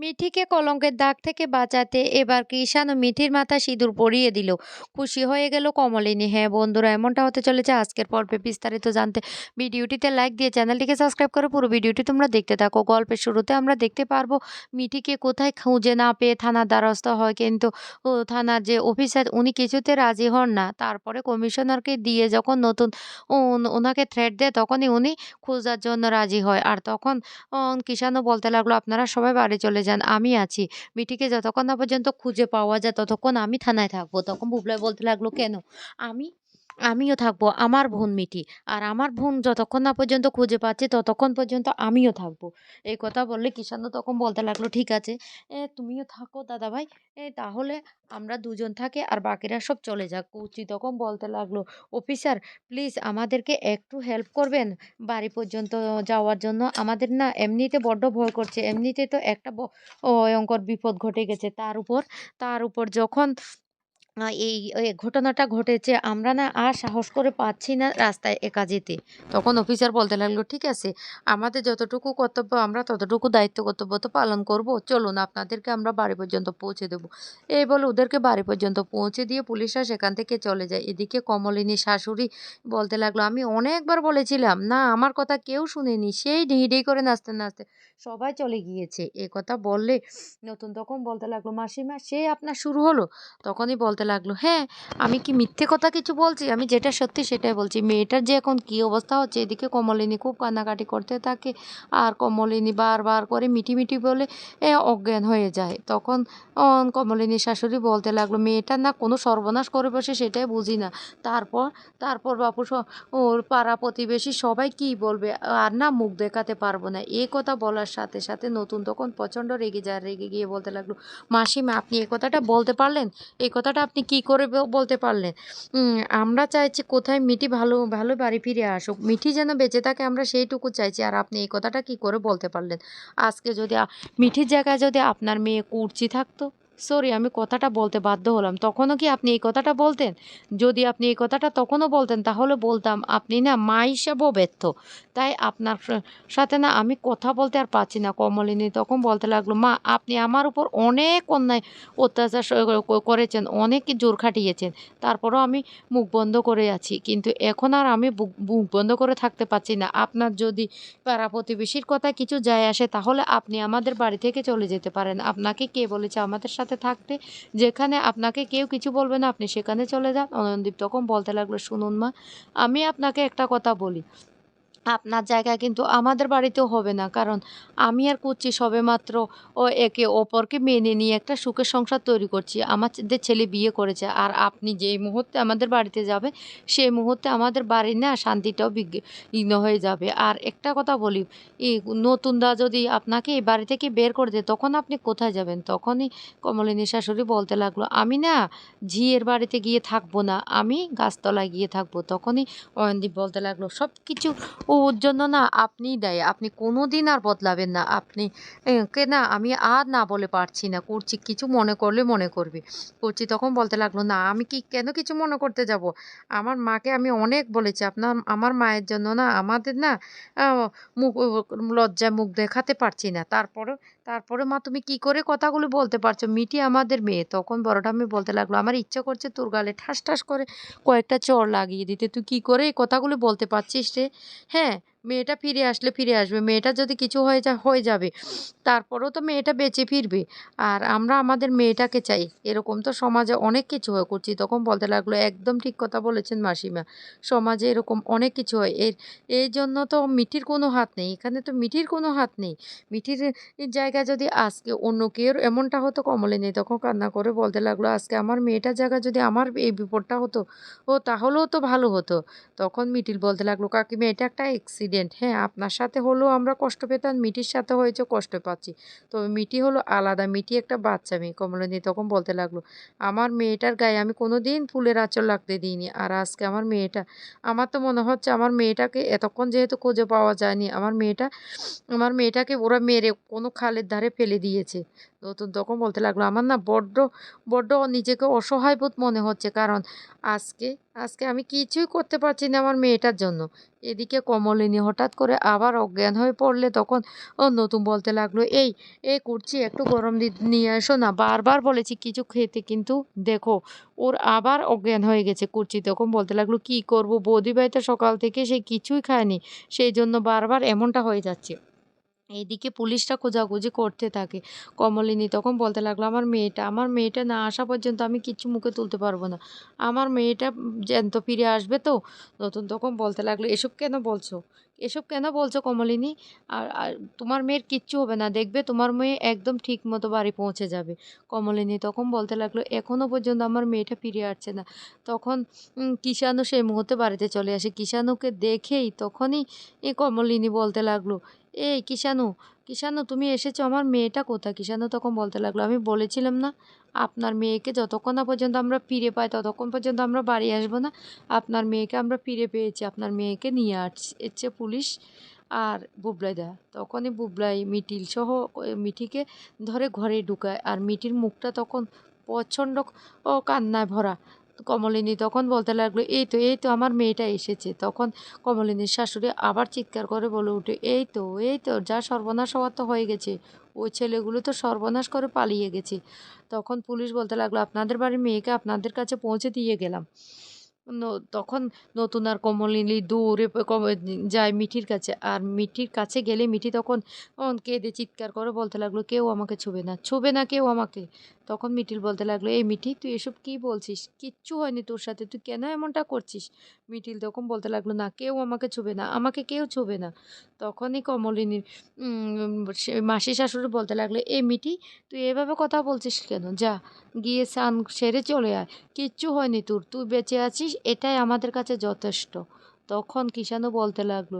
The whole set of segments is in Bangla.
মিঠিকে কলঙ্কের দাগ থেকে বাঁচাতে এবার কৃষাণ ও মিঠির মাথা সিঁদুর পরিয়ে দিল। খুশি হয়ে গেল কমলিনী। হ্যাঁ বন্ধুরা, এমনটা হতে চলেছে আজকের পর্বে বিস্তারিত জানতে। ভিডিওটিতে লাইক দিয়ে চ্যানেলটিকে সাবস্ক্রাইব করে। পুরো ভিডিওটি তোমরা দেখতে থাকো। গল্পের শুরুতে আমরা দেখতে পারব মিঠিকে কোথায় খুঁজে না পেয়ে থানার দ্বারস্থ হয়। কিন্তু থানার যে অফিসার, উনি কিছুতে রাজি হন না। তারপরে কমিশনারকে দিয়ে যখন নতুন ওনাকে থ্রেট দেয়, তখনই উনি খোঁজার জন্য রাজি হয়। আর তখন অন কিষানও বলতে লাগল, আপনারা সবাই বাড়ি চলে যান। আমি আছি। মিঠিকে যতক্ষণ না পর্যন্ত খুঁজে পাওয়া যায়, ততক্ষণ আমি থানায় থাকব। তখন বুবলাই বলতে লাগল, কেন? আমি আমিও থাকব, আমার বোন মিঠি। আর আমার বোন যতক্ষণ না পর্যন্ত খুঁজে পাচ্ছে, ততক্ষণ পর্যন্ত আমিও থাকব। এই কথা বললে কিষানও তখন বলতে লাগল, ঠিক আছে, এ তুমিও থাকো দাদা ভাই, এ তাহলে আমরা দুজন থাকি আর বাকিরা সব চলে যাক। কুচি তখন বলতে লাগল, অফিসার প্লিজ আমাদেরকে একটু হেল্প করবেন। বাড়ি পর্যন্ত যাওয়ার জন্য আমাদের না এমনিতে বড্ড ভয় করছে। এমনিতে তো একটা ভয়ঙ্কর বিপদ ঘটে গেছে। তার উপর তার উপর যখন এই ঘটনাটা ঘটেছে, আমরা না আর সাহস করে পাচ্ছি না রাস্তায় একা যেতে। তখন অফিসার বলতে লাগল, ঠিক আছে, আমাদের যতটুকু কর্তব্য, আমরা ততটুকু দায়িত্ব কর্তব্য তো পালন করব। চলুন, আপনাদেরকে আমরা বাড়ি পর্যন্ত পৌঁছে দেবো। এই বলে ওদেরকে বাড়ি পর্যন্ত পৌঁছে দিয়ে পুলিশরা সেখান থেকে চলে যায়। এদিকে কমলিনী শাশুড়ি বলতে লাগল, আমি অনেকবার বলেছিলাম, না, আমার কথা কেউ শুনেনি, সেই ঢেই করে নাচতে নাচতে সবাই চলে গিয়েছে। এ কথা বললে নতুন তখন বলতে লাগল, মাসিমা, সে আপনার শুরু হলো? তখনই বলতে লাগল। হ্যাঁ আমি কি মিথ্যে কথা কিছু বলছি? আমি যেটা সত্যি সেটাই বলছি। মেয়েটার যে এখন কী অবস্থা হচ্ছে, এদিকে কমলিনী খুব কান্নাকাটি করতে থাকে আর কমলিনী বারবার করে মিটি মিটি বলে এ অজ্ঞান হয়ে যায়। তখন অন কমলিনীর শাশুড়ি বলতে লাগল মেয়েটার না কোনো সর্বনাশ করে বসে সেটাই বুঝি না। তারপর তারপর বাপু ওর পাড়া প্রতিবেশী সবাই কি বলবে? আর না মুখ দেখাতে পারব না। এই কথা বলার সাথে সাথে নতুন তখন প্রচণ্ড রেগে যায়। রেগে গিয়ে বলতে লাগল, মাসিমা, আপনি এই কথাটা বলতে পারলেন? এই কথাটা আপনি কি করে বলতে পারলেন? আমরা চাইছি কোথায় মিঠি ভালো ভালো বাড়ি ফিরে আসুক। মিঠি যেন বেঁচে থাকে, আমরা সেইটুকু চাইছি। আর আপনি এই কথাটা কি করে বলতে পারলেন? আজকে যদি মিঠির জায়গায় যদি আপনার মেয়ে কুর্চি থাকতো সরি আমি কথাটা বলতে বাধ্য হলাম। তখনও কি আপনি এই কথাটা বলতেন? যদি আপনি এই কথাটা তখনও বলতেন, তাহলে বলতাম, আপনি না মা হিসাবেও ব্যর্থ। তাই আপনার সাথে না আমি কথা বলতে আর পারছি না কমলিনী। তখন বলতে লাগল, মা, আপনি আমার উপর অনেক অন্যায় অত্যাচার করেছেন, অনেক জোর খাটিয়েছেন। তারপরও আমি মুখ বন্ধ করে আছি। কিন্তু এখন আর আমি মুখ বন্ধ করে থাকতে পারছি না। আপনার যদি পাড়া প্রতিবেশীর কথা কিছু যায় আসে, তাহলে আপনি আমাদের বাড়ি থেকে চলে যেতে পারেন। আপনাকে কে বলেছে আমাদের সাথে থাকতে যেখানে আপনাকে কেউ কিছু বলবে না, আপনি সেখানে চলে যান। অনন্দীপ তখন বলতে লাগল, শুনুন মা, আমি আপনাকে একটা কথা বলি। আপনার জায়গায় কিন্তু আমাদের বাড়িতেও হবে না। কারণ আমি আর করছি সবেমাত্র ও একে অপরকে মেনে নিয়ে একটা সুখের সংসার তৈরি করছি। আমাদের ছেলে বিয়ে করেছে আর আপনি যেই মুহূর্তে আমাদের বাড়িতে যাবে, সেই মুহূর্তে আমাদের বাড়ির না শান্তিটাও বিঘ্ন হয়ে যাবে। আর একটা কথা বলি, এই নতুনরা যদি আপনাকে এই বাড়ি থেকে বের করে দেয়, তখন আপনি কোথায় যাবেন? তখনই কমলিনী শাশুড়ি বলতে লাগল, আমি না ঝিয়ের বাড়িতে গিয়ে থাকব না, আমি গাছতলায় গিয়ে থাকব। তখনই অয়নদীপ বলতে লাগল সব কিছু ওর জন্য না আপনিই দেয়। আপনি কোনো দিন আর বদলাবেন না। আপনি কে না, আমি আর না বলে পারছি না। করছি কিছু মনে করলে মনে করবে। করছি তখন বলতে লাগল, না, আমি কি কেন কিছু মনে করতে যাব? আমার মাকে আমি অনেক বলেছি। আপনার, আমার মায়ের জন্য না, আমাদের না মুখ, লজ্জায় মুখ দেখাতে পারছি না। তারপরে তারপরে মা তুমি কি করে কথাগুলো বলতে পারছ? মিটি আমাদের মেয়ে। তখন বড়টা আমি বলতে লাগল, আমার ইচ্ছা করছে তোর গালে ঠাস ঠাস করে কয়েকটা চড় লাগিয়ে দিতে। তুই কি করে এই কথাগুলো বলতে পারছিস রে? হ্যাঁ মেয়েটা ফিরে আসলে ফিরে আসবে। মেয়েটা যদি কিছু হয়ে যা, হয়ে যাবে, তারপরেও তো মেয়েটা বেঁচে ফিরবে। আর আমরা আমাদের মেয়েটাকে চাই। এরকম তো সমাজে অনেক কিছু হয়। করছি তখন বলতে লাগল, একদম ঠিক কথা বলেছেন মাসিমা। সমাজে এরকম অনেক কিছু হয়। এর, এই জন্য তো মিঠির কোনো হাত নেই। এখানে তো মিঠির কোনো হাত নেই। মিঠির জায়গা যদি আজকে অন্য কেউ এমনটা হতো কমলে নেই তখন কান্না করে বলতে লাগল, আজকে আমার মেয়েটার জায়গা যদি আমার এই বিপদটা হতো, ও তাহলেও তো ভালো হতো। তখন মিটিল বলতে লাগল, কাকিমা, এটা একটা অ্যাক্সিডেন্ট হ্যাঁ আপনার সাথে হলেও আমরা কষ্ট পেতাম মিটির সাথে হয়েছে কষ্ট পাচ্ছি। তবে মিটি হলো আলাদা, মিটি একটা বাচ্চা মেয়ে কমলিনী তখন বলতে লাগল, আমার মেয়েটার গায়ে আমি কোনো দিন ফুলের আঁচল লাগতে দিইনি, আর আজকে আমার মেয়েটা আমার তো মনে হচ্ছে আমার মেয়েটাকে এতক্ষণ যেহেতু খুঁজে পাওয়া যায়নি, আমার মেয়েটা, আমার মেয়েটাকে ওরা মেরে কোনো খালের ধারে ফেলে দিয়েছে। নতুন তখন বলতে লাগল। আমার না বড্ড বড্ড নিজেকে অসহায় বোধ মনে হচ্ছে। কারণ আজকে আজকে আমি কিছুই করতে পারছি না আমার মেয়েটার জন্য। এদিকে কমলিনী হঠাৎ করে আবার অজ্ঞান হয়ে পড়লে তখন ও নতুন বলতে লাগল, এই এই করছি একটু গরম নিয়ে এসো না। বারবার বলেছি কিছু খেতে, কিন্তু দেখো, ওর আবার অজ্ঞান হয়ে গেছে কুর্চি। তখন বলতে লাগল, কি করব? বৌদি ভাই তো সকাল থেকে সে কিছুই খায়নি। সেই জন্য বারবার এমনটা হয়ে যাচ্ছে। এইদিকে পুলিশটা খোঁজাখুঁজি করতে থাকে। কমলিনী তখন বলতে লাগল, আমার মেয়েটা আমার মেয়েটা না আসা পর্যন্ত আমি কিচ্ছু মুখে তুলতে পারব না। আমার মেয়েটা জ্যান্ত ফিরে আসবে তো? নতুন তখন বলতে লাগল, এসব কেন বলছো? এসব কেন বলছো কমলিনী? আর আর তোমার মেয়ের কিচ্ছু হবে না, দেখবে তোমার মেয়ে একদম ঠিক মতো বাড়ি পৌঁছে যাবে। কমলিনী তখন বলতে লাগল এখনও পর্যন্ত আমার মেয়েটা ফিরে আসছে না। তখন কিষাণু সেই মুহূর্তে বাড়িতে চলে আসে। কিষাণুকে দেখেই তখনই এ কমলিনী বলতে লাগল, এই কিষাণু কিষাণু তুমি এসেছ, আমার মেয়েটা কোথায়? কিষাণু তখন বলতে লাগল, আমি বলেছিলাম না আপনার মেয়েকে যতক্ষণ না পর্যন্ত আমরা ফিরে পাই, ততক্ষণ পর্যন্ত আমরা বাড়ি আসব না। আপনার মেয়েকে আমরা ফিরে পেয়েছি। আপনার মেয়েকে নিয়ে আসছে পুলিশ আর বুবলাই দা তখনই বুবলাই মিটিল সহ মিঠিকে ধরে ঘরে ঢুকায় আর মিটির মুখটা তখন প্রচণ্ড ও কান্নায় ভরা। কমলিনী তখন বলতে লাগল, এই তো এই তো, আমার মেয়েটা এসেছে। তখন কমলিনীর শাশুড়ি আবার চিৎকার করে বলে উঠে, এই তো এই তো, যা সর্বনাশ হওয়ার তো হয়ে গেছে। ওই ছেলেগুলো তো সর্বনাশ করে পালিয়ে গেছে। তখন পুলিশ বলতে লাগল, আপনাদের বাড়ির মেয়েকে আপনাদের কাছে পৌঁছে দিয়ে গেলাম। তখন নতুন আর কমলিনী দৌড়ে যায় মিঠির কাছে। আর মিঠির কাছে গেলে মিঠি তখন কেঁদে চিৎকার করে বলতে লাগল, কেউ আমাকে ছুবে না ছুবে না কেউ আমাকে? তখন মিঠিল বলতে লাগল, এই মিঠি, তুই এসব কি বলছিস? কিচ্ছু হয়নি তোর সাথে, তুই কেন এমনটা করছিস? মিঠিল তখন বলতে লাগল, না, কেউ আমাকে ছুবে না, আমাকে কেউ ছুবে না। তখনই কমলিনীর মাসি শাশুড়ি বলতে লাগল, এ মিঠি তুই এভাবে কথা বলছিস কেন? যা, গিয়ে স্নান সেরে চলে আয়, কিচ্ছু হয়নি তোর, তুই বেঁচে আছিস, এটাই আমাদের কাছে যথেষ্ট। তখন কিষাণু বলতে লাগল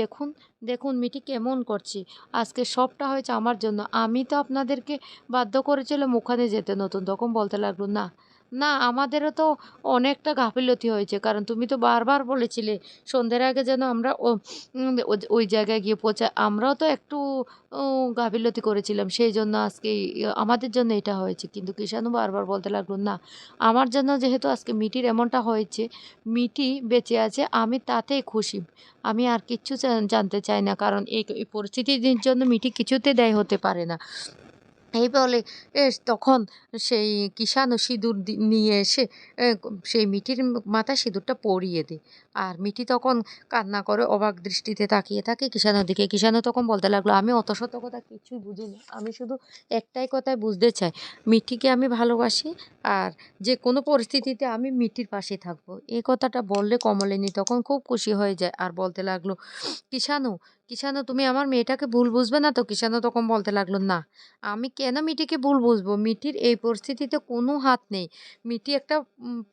দেখুন দেখুন মিটি কেমন করছি, আজকে সবটা হয়েছে আমার জন্য, আমি তো আপনাদেরকে বাধ্য করেছিলাম ওখানে যেতে নতুন। তখন বলতে লাগল, না না, আমাদেরও তো অনেকটা গাফিলতি হয়েছে। কারণ তুমি তো বারবার বলেছিলে, সন্ধ্যের আগে যেন আমরা ওই জায়গায় গিয়ে পৌঁছাই আমরাও তো একটু গাফিলতি করেছিলাম। সেই জন্য আজকে আমাদের জন্য এটা হয়েছে। কিন্তু কিষাণু বারবার বলতে লাগল, না, আমার জন্য যেহেতু আজকে মিটির এমনটা হয়েছে, মিটি বেঁচে আছে, আমি তাতেই খুশি। আমি আর কিচ্ছু জানতে চাই না। কারণ এই পরিস্থিতির জন্য মিটি কিছুতে দেয় হতে পারে না। এই বলে তখন সেই কিষাণু সিঁদুর নিয়ে এসে সেই মিঠির মাথায় সিঁদুরটা পরিয়ে দেয় আর মিঠি তখন কান্না করে অবাক দৃষ্টিতে তাকিয়ে থাকে কিষাণুর দিকে। কিষাণু তখন বলতে লাগল, আমি অত শত কথা কিছুই বুঝি না আমি শুধু একটাই কথাই বুঝতে চাই। মিঠিকে আমি ভালোবাসি আর যে কোনো পরিস্থিতিতে আমি মিঠির পাশে থাকব। এই কথাটা বললে কমলিনী তখন খুব খুশি হয়ে যায় আর বলতে লাগল, কিষাণু কিষাণু তুমি আমার মেয়েটাকে ভুল বুঝবে না তো? কিষাণু তখন বলতে লাগল, না, আমি কেন মিটিকে ভুল বুঝব? মিটির এই পরিস্থিতিতে কোনো হাত নেই। মিটি একটা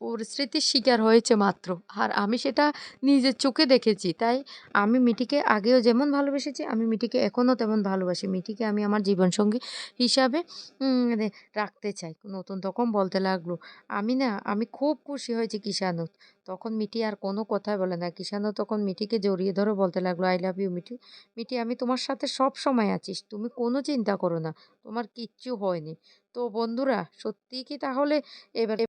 পরিস্থিতির শিকার হয়েছে মাত্র। আর আমি সেটা নিজের চোখে দেখেছি। তাই আমি মিটিকে আগেও যেমন ভালোবেসেছি, আমি মিটিকে এখনও তেমন ভালোবাসি। মিটিকে আমি আমার জীবনসঙ্গী হিসাবে রাখতে চাই। নতুন তখন বলতে লাগল, আমি না, আমি খুব খুশি হয়েছি কিষাণু তখন মিটি আর কোনো কথাই বলে না। কিষাণু তখন মিটিকে জড়িয়ে ধরে বলতে লাগল I love you Mithi. Mithi, আমি তোমার সাথে সব সময় আছিস তুমি কোনো চিন্তা করো না, তোমার কিচ্ছু হয়নি। তো বন্ধুরা, সত্যিই কি তাহলে এবারে